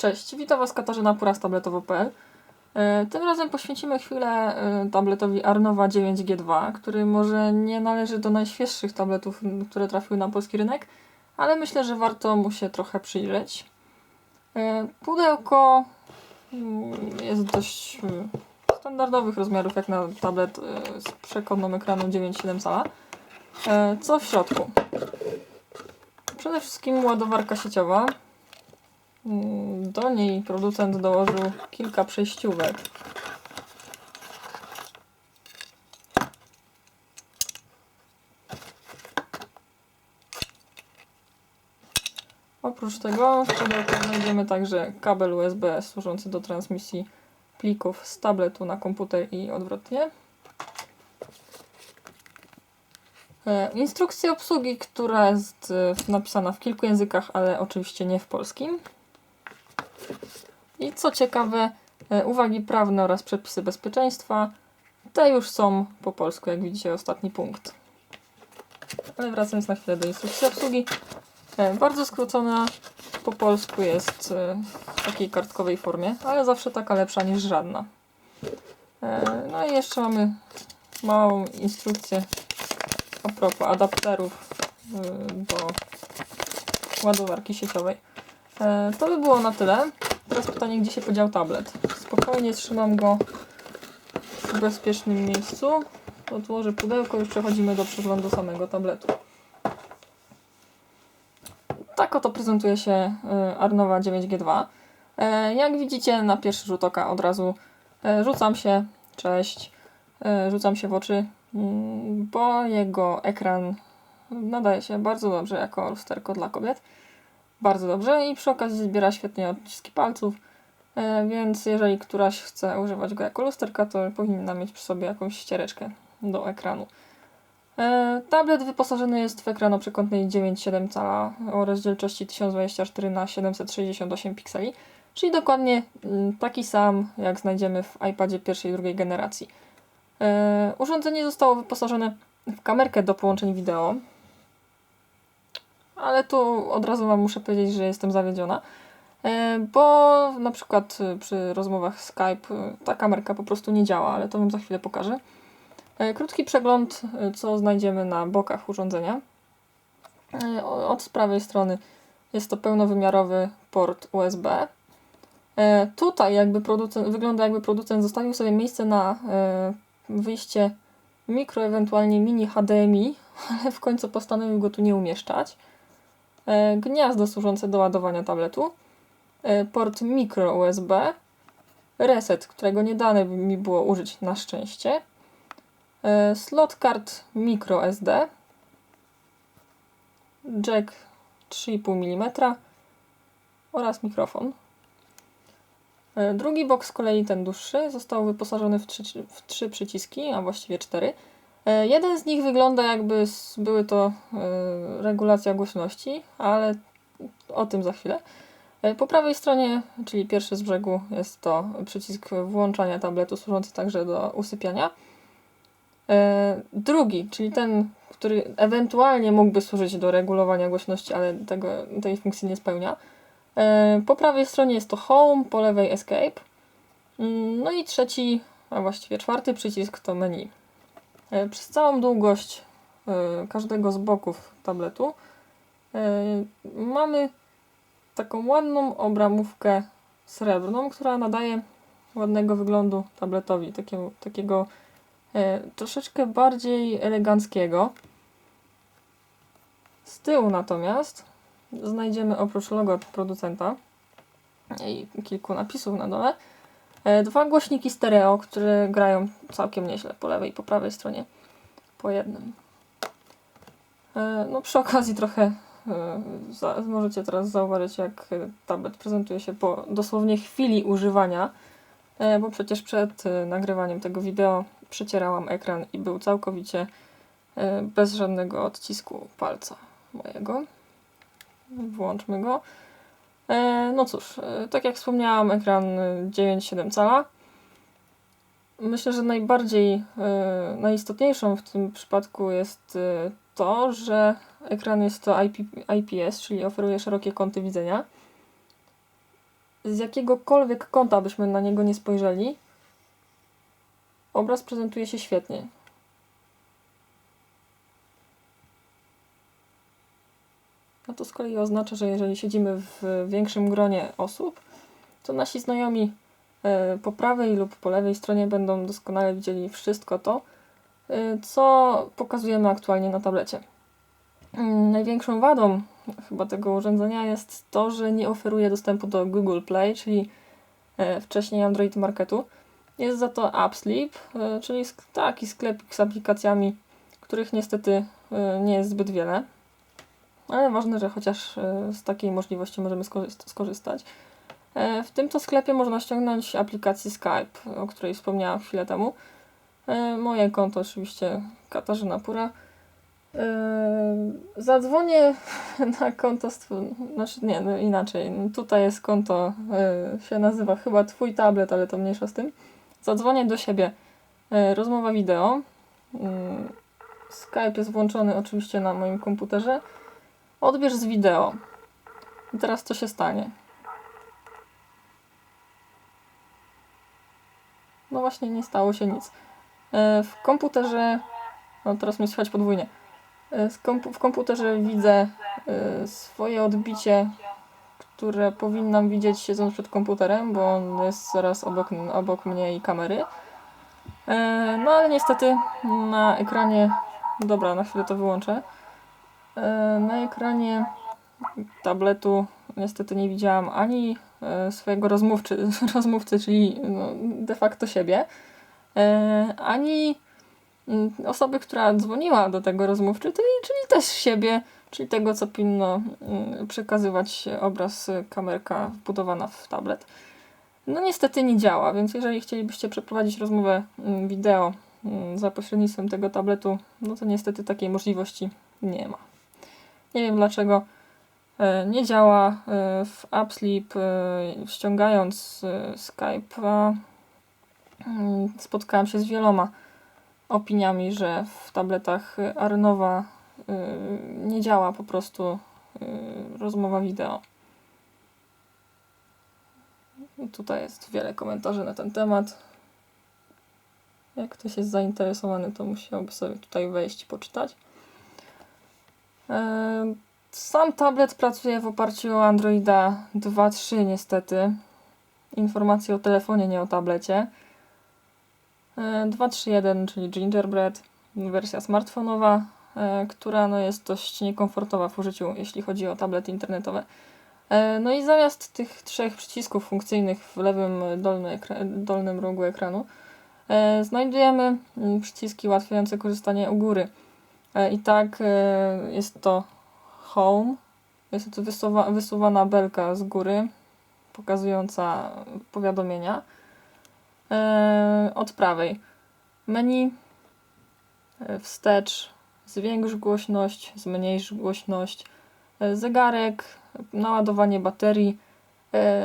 Cześć, witam Was Katarzyna Pura z tabletowo.pl. E, Tym razem poświęcimy chwilę e, tabletowi Arnowa 9G2, który może nie należy do najświeższych tabletów, które trafiły na polski rynek, ale myślę, że warto mu się trochę przyjrzeć. E, Pudełko mm, jest dość mm, standardowych rozmiarów, jak na tablet z przekątną ekranu 9,7 cala. Co w środku? Przede wszystkim ładowarka sieciowa, do niej producent dołożył kilka przejściówek. Oprócz tego w pudełku znajdziemy także kabel USB służący do transmisji plików z tabletu na komputer i odwrotnie. E, Instrukcja obsługi, która jest e, napisana w kilku językach, ale oczywiście nie w polskim. I co ciekawe, e, uwagi prawne oraz przepisy bezpieczeństwa, te już są po polsku, jak widzicie, ostatni punkt. Ale wracając na chwilę do instrukcji obsługi. E, Bardzo skrócona po polsku jest e, w takiej kartkowej formie, ale zawsze taka lepsza niż żadna. No i jeszcze mamy małą instrukcję a propos adapterów do ładowarki sieciowej. To by było na tyle. Teraz pytanie, gdzie się podział tablet. Spokojnie trzymam go w bezpiecznym miejscu. Odłożę pudełko, już przechodzimy do przeglądu samego tabletu. Tak oto prezentuje się y, Arnowa 9G2. E, Jak widzicie na pierwszy rzut oka od razu e, rzucam się, cześć, e, rzucam się w oczy, mm, bo jego ekran nadaje się bardzo dobrze jako lusterko dla kobiet. Bardzo dobrze i przy okazji zbiera świetnie odciski palców, e, więc jeżeli któraś chce używać go jako lusterka, to powinna mieć przy sobie jakąś ściereczkę do ekranu. E, Tablet wyposażony jest w ekran o przekątnej 9,7 cala o rozdzielczości 1024 na 768 pikseli, czyli dokładnie mm, taki sam jak znajdziemy w iPadzie pierwszej i drugiej generacji. E, Urządzenie zostało wyposażone w kamerkę do połączeń wideo, ale tu od razu Wam muszę powiedzieć, że jestem zawiedziona, e, bo na przykład e, przy rozmowach Skype e, ta kamerka po prostu nie działa, ale to Wam za chwilę pokażę. Krótki przegląd, co znajdziemy na bokach urządzenia. Od prawej strony jest to pełnowymiarowy port USB. Tutaj jakby producent, wygląda jakby producent zostawił sobie miejsce na wyjście mikro, ewentualnie mini HDMI, ale w końcu postanowił go tu nie umieszczać. E, Gniazdo służące do ładowania tabletu. E, Port mikro USB. Reset, którego nie dane mi było użyć na szczęście. E, Slot kart micro SD. Jack 3,5 mm oraz mikrofon. Drugi box z kolei, ten dłuższy, został wyposażony w trzy, w trzy przyciski, a właściwie cztery. E, Jeden z nich wygląda jakby były to e, regulacja głośności, ale o tym za chwilę. E, Po prawej stronie, czyli pierwszy z brzegu, jest to przycisk włączania tabletu służący także do usypiania. Drugi, czyli ten, który ewentualnie mógłby służyć do regulowania głośności, ale tego, tej funkcji nie spełnia. Po prawej stronie jest to Home, po lewej Escape. Mm, No i trzeci, a właściwie czwarty przycisk to menu. E, Przez całą długość e, każdego z boków tabletu e, mamy taką ładną obramówkę srebrną, która nadaje ładnego wyglądu tabletowi, takiego, takiego troszeczkę bardziej eleganckiego. Z tyłu natomiast znajdziemy oprócz logo producenta i kilku napisów na dole dwa głośniki stereo, które grają całkiem nieźle po lewej i po prawej stronie po jednym. E, No przy okazji trochę e, możecie teraz zauważyć jak e, tablet prezentuje się po dosłownie chwili używania, e, bo przecież przed e, nagrywaniem tego wideo przecierałam ekran i był całkowicie e, bez żadnego odcisku palca mojego. Włączmy go. E, No cóż, e, tak jak wspomniałam, ekran e, 9,7 cala. Myślę, że najbardziej, e, najistotniejszą w tym przypadku jest e, to, że ekran jest to IP, IPS, czyli oferuje szerokie kąty widzenia. z jakiegokolwiek kąta byśmy na niego nie spojrzeli, obraz prezentuje się świetnie. No to z kolei oznacza, że jeżeli siedzimy w większym gronie osób, to nasi znajomi e, po prawej lub po lewej stronie będą doskonale widzieli wszystko to, e, co pokazujemy aktualnie na tablecie. Mm, Największą wadą chyba tego urządzenia jest to, że nie oferuje dostępu do Google Play, czyli e, wcześniej Android Marketu. Jest za to AppSleep, czyli taki sklepik z aplikacjami, których niestety nie jest zbyt wiele. Ale ważne, że chociaż e, z takiej możliwości możemy skorzy- skorzystać. E, W tym to sklepie można ściągnąć aplikację Skype, o której wspomniałam chwilę temu. E, Moje konto oczywiście Katarzyna Pura. Zadzwonię na konto, znaczy nie, no inaczej. Tutaj jest konto, się nazywa chyba Twój tablet, ale to mniejsza z tym. Zadzwonię do siebie. Rozmowa wideo. Mm, Skype jest włączony oczywiście na moim komputerze. Odbierz z wideo. I teraz co się stanie? No właśnie, nie stało się nic. E, W komputerze. No teraz mnie słychać podwójnie. E, W komputerze widzę e, swoje odbicie, które powinnam widzieć siedząc przed komputerem, bo on jest zaraz obok, obok mnie i kamery. No ale niestety na ekranie. Dobra, na chwilę to wyłączę. E, Na ekranie tabletu niestety nie widziałam ani e, swojego rozmówcy, rozmówcy, czyli no, de facto siebie, e, ani mm, osoby, która dzwoniła do tego rozmówcy, czyli, też siebie, czyli tego, co powinno mm, przekazywać obraz y, kamerka wbudowana w tablet. No niestety nie działa, więc jeżeli chcielibyście przeprowadzić rozmowę mm, wideo za pośrednictwem tego tabletu, no to niestety takiej możliwości nie ma. Nie wiem dlaczego e, nie działa e, w AppSleep. e, Ściągając Skype'a mm, spotkałam się z wieloma opiniami, że w tabletach Arnowa nie działa po prostu rozmowa wideo. I Tutaj jest wiele komentarzy na ten temat. Jak ktoś jest zainteresowany, to musiałby sobie tutaj wejść i poczytać. Sam tablet pracuje w oparciu o Androida 2.3 niestety. Informacje o telefonie, nie o tablecie. E, 2.3.1, czyli Gingerbread, wersja smartfonowa, e, która no, jest dość niekomfortowa w użyciu, jeśli chodzi o tablety internetowe. E, No i zamiast tych trzech przycisków funkcyjnych w lewym dolny ekra- dolnym rogu ekranu, e, znajdujemy przyciski ułatwiające korzystanie u góry. E, I tak e, jest to Home. Jest to wysuwa, wysuwana belka z góry, pokazująca powiadomienia. E, od prawej menu, wstecz, zwiększ głośność, zmniejsz głośność, zegarek, naładowanie baterii,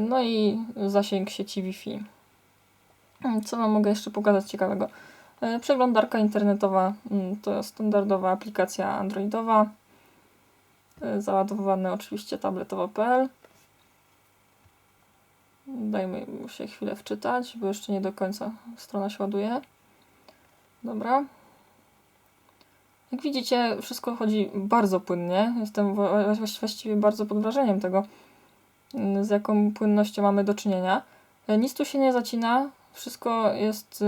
no i zasięg sieci Wi-Fi. Co Wam mogę jeszcze pokazać ciekawego? E, Przeglądarka internetowa mm, to standardowa aplikacja androidowa. E, Załadowane oczywiście tabletowo.pl. Dajmy się chwilę wczytać, bo jeszcze nie do końca strona się ładuje. Dobra. Jak widzicie, wszystko chodzi bardzo płynnie. Jestem właściwie bardzo pod wrażeniem tego, mm, z jaką płynnością mamy do czynienia. E, Nic tu się nie zacina. Wszystko jest y,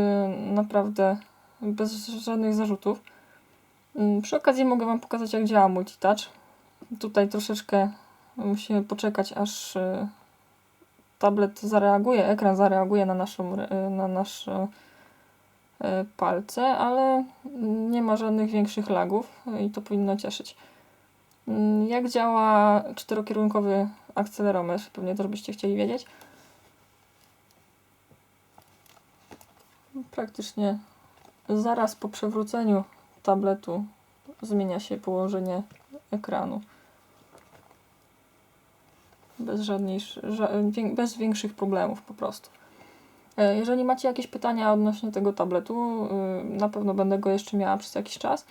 naprawdę bez żadnych zarzutów. Mm, Przy okazji mogę Wam pokazać, jak działa multitouch. Tutaj troszeczkę musimy poczekać, aż y, tablet zareaguje, ekran zareaguje na naszą, re- na nasze y, palce, ale nie ma żadnych większych lagów i to powinno cieszyć. Mm, Jak działa czterokierunkowy akcelerometr? Pewnie też byście chcieli wiedzieć. Praktycznie zaraz po przewróceniu tabletu zmienia się położenie ekranu. Bez żadnej, bez większych problemów po prostu. E, Jeżeli macie jakieś pytania odnośnie tego tabletu, y, na pewno będę go jeszcze miała przez jakiś czas,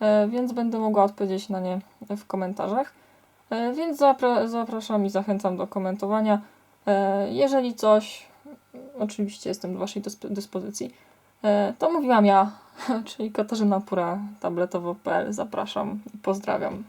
e, więc będę mogła odpowiedzieć na nie w komentarzach. E, Więc zapra- zapraszam i zachęcam do komentowania. Jeżeli coś, oczywiście jestem do Waszej dysp- dyspozycji. E, To mówiłam ja, czyli Katarzyna Pura, tabletowo.pl. Zapraszam i pozdrawiam.